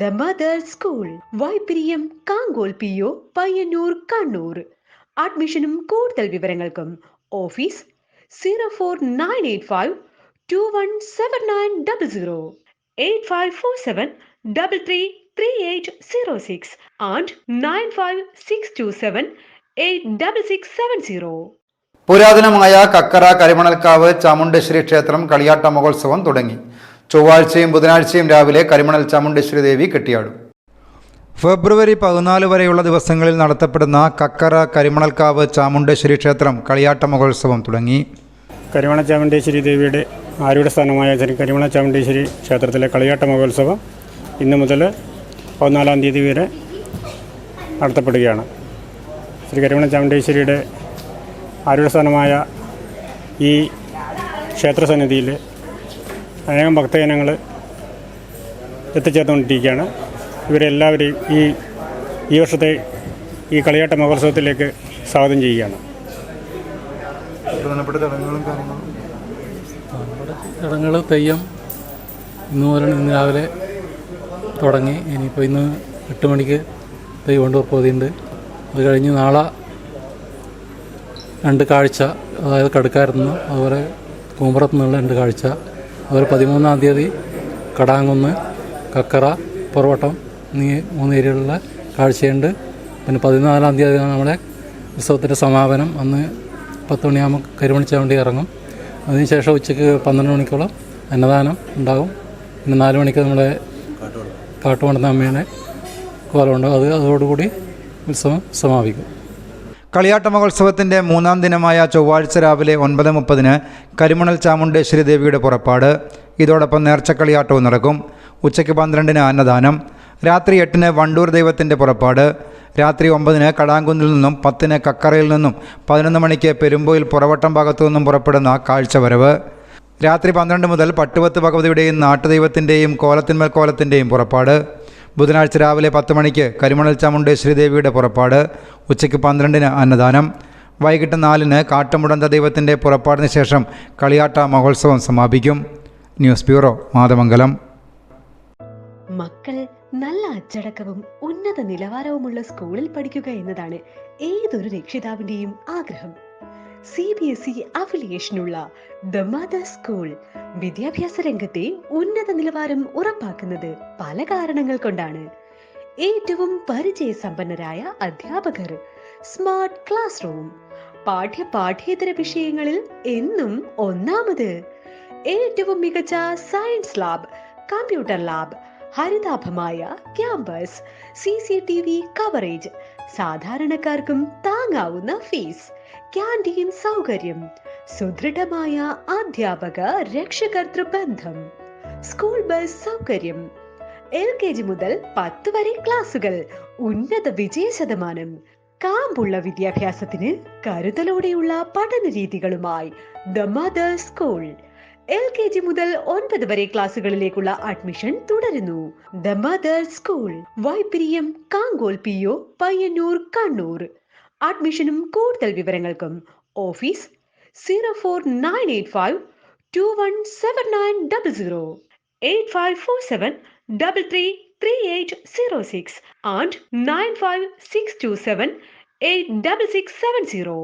The mother school. Vaipiriyam Kankol P O Payyanur Kannur. അഡ്മിഷനും കൂടുതൽ വിവരങ്ങൾക്കും office zero four nine eight five two one seven nine double zero. Eight five four seven double three three eight zero six and nine five six two seven eight double six seven zero. പുരാതനമായ കക്കറ കരിമണൽക്കാവ് ചാമുണ്ടേശ്വരി ക്ഷേത്രം കളിയാട്ട മഹോത്സവം തുടങ്ങി. ചൊവ്വാഴ്ചയും ബുധനാഴ്ചയും രാവിലെ കരിമണൽ ചാമുണ്ടേശ്വരി ദേവി കെട്ടിയാടും. ഫെബ്രുവരി പതിനാല് വരെയുള്ള ദിവസങ്ങളിൽ നടത്തപ്പെടുന്ന കക്കറ കരിമണൽക്കാവ് ചാമുണ്ടേശ്വരി ക്ഷേത്രം കളിയാട്ട മഹോത്സവം തുടങ്ങി. കരിമണ ചാമുണ്ടേശ്വരി ദേവിയുടെ ആരുടെ സ്ഥാനമായ ശ്രീ കരിമണ ചാമുണ്ടേശ്വരി ക്ഷേത്രത്തിലെ കളിയാട്ട മഹോത്സവം ഇന്ന് മുതൽ പതിനാലാം തീയതി വരെ നടത്തപ്പെടുകയാണ്. ശ്രീ കരിമണ ചാമുണ്ടേശ്വരിയുടെ ആരുടെ സ്ഥാനമായ ഈ ക്ഷേത്ര ക്ഷേത്രസന്നിധിയിൽ അനേകം ഭക്തജനങ്ങൾ എത്തിച്ചേർന്നുകൊണ്ടിരിക്കുകയാണ്. ഇവരെല്ലാവരെയും ഈ ഈ വർഷത്തെ ഈ കളിയാട്ട മഹോത്സവത്തിലേക്ക് സ്വാഗതം ചെയ്യുകയാണ്. ചടങ്ങുകൾ തെയ്യം ഇന്ന് മുതൽ ഇന്ന് രാവിലെ തുടങ്ങി. ഇനിയിപ്പോൾ ഇന്ന് എട്ട് മണിക്ക് തെയ്യം കൊണ്ട് പോകുന്നുണ്ട് അത് കഴിഞ്ഞ് നാളെ രണ്ട് കാഴ്ച അതായത് കടുക്കാരുന്ന് അതുപോലെ കൂമ്പറത്തുനിന്നുള്ള രണ്ട് കാഴ്ച അതുപോലെ പതിമൂന്നാം തീയതി കടാങ്കുന്ന് കക്കറ പൊറവട്ടം എന്നീ മൂന്ന് ഏരിയകളിലെ കാഴ്ചയുണ്ട്. പിന്നെ പതിനാലാം തീയതി നമ്മുടെ ഉത്സവത്തിന്റെ സമാപനം. അന്ന് പത്ത് മണിയാകുമ്പോൾ കരിമണിച്ചാവണ്ടി ഇറങ്ങും. അതിനുശേഷം ഉച്ചയ്ക്ക് പന്ത്രണ്ട് മണിക്കോളം അന്നദാനം ഉണ്ടാകും. പിന്നെ നാല് മണിക്ക് നമ്മുടെ കാട്ടുപണ്ടുന്ന അമ്മയുടെ കോലമുണ്ടാകും. അത് അതോടുകൂടി ഉത്സവം സമാപിക്കും. കളിയാട്ട മഹോത്സവത്തിന്റെ മൂന്നാം ദിനമായ ചൊവ്വാഴ്ച രാവിലെ ഒൻപത് മുപ്പതിന് കരിമണൽ ചാമുണ്ടേശ്വരി ദേവിയുടെ പുറപ്പാട്. ഇതോടൊപ്പം നേർച്ചക്കളിയാട്ടവും നടക്കും. ഉച്ചയ്ക്ക് പന്ത്രണ്ടിന് അന്നദാനം. രാത്രി എട്ടിന് വണ്ടൂർ ദൈവത്തിന്റെ പുറപ്പാട്. രാത്രി ഒമ്പതിന് കടാങ്കുന്നിൽ നിന്നും പത്തിന് കക്കറയിൽ നിന്നും പതിനൊന്ന് മണിക്ക് പെരുമ്പോയിൽ പുറവട്ടം ഭാഗത്തു നിന്നും പുറപ്പെടുന്ന കാഴ്ചവരവ്. രാത്രി പന്ത്രണ്ട് മുതൽ പട്ടുവത്ത് ഭഗവതിയുടെയും നാട്ടുദൈവത്തിന്റെയും കോലത്തിന്മേൽ കോലത്തിന്റെയും പുറപ്പാട്. ബുധനാഴ്ച രാവിലെ പത്ത് മണിക്ക് കരിമണൽ ചാമുണ്ടേശ്വരി ദേവിയുടെ പുറപ്പാട്. ഉച്ചയ്ക്ക് പന്ത്രണ്ടിന് അന്നദാനം. വൈകിട്ട് നാലിന് കാട്ടുമുടന്ത ദൈവത്തിന്റെ പുറപ്പാടിന് ശേഷം കളിയാട്ട മഹോത്സവം സമാപിക്കും. News bureau Mathamangalam. മക്കൾ നല്ല അച്ചടക്കവും ഉന്നത നിലവാരവുമുള്ള സ്കൂളിൽ പഠിക്കുക എന്നതാണ് ഏതൊരു രക്ഷിതാവിന്റെയും ആഗ്രഹം. സി ബി എസ് ഇ അഫിലിയേഷനുള്ള ദ മദർ സ്കൂൾ വിദ്യാഭ്യാസ രംഗത്തെ ഉന്നത നിലവാരം ഉറപ്പാക്കുന്നത് പല കാരണങ്ങൾ കൊണ്ടാണ്. ഏറ്റവും പരിചയസമ്പന്നരായ അധ്യാപകർ സ്മാർട്ട് ക്ലാസ് റൂം പാഠ്യ പാഠ്യേതര വിഷയങ്ങളിൽ എന്നും ഒന്നാമത്. ഏറ്റവും മികച്ച science lab computer lab ഹരിതാഭമായ campus C C T V coverage സാധാരണക്കാർക്കും താങ്ങാവുന്ന ഫീസ് ക്യാന്റീൻ സൗകര്യം സുദൃഢമായ അധ്യാപക രക്ഷകർത്തൃ ബന്ധം സ്കൂൾ ബസ് സൗകര്യം എൽ കെ ജി മുതൽ പത്ത് വരെ ക്ലാസുകൾ ഉന്നത വിജയ ശതമാനം കാമ്പുള്ള വിദ്യാഭ്യാസത്തിന് കരുതലോടെയുള്ള പഠന രീതികളുമായി the mother school L K G മുതൽ ഒൻപത് വരെ ക്ലാസ്സുകളിലേക്കുള്ള അഡ്മിഷൻ തുടരുന്നു. The mother school Vaipiriyam Kankol P O Payyanur Kannur. അഡ്മിഷനും കൂടുതൽ വിവരങ്ങൾക്കും office zero four nine eight five two one seven nine double zero eight five four seven double three three eight zero six and nine five six two seven eight double six seven zero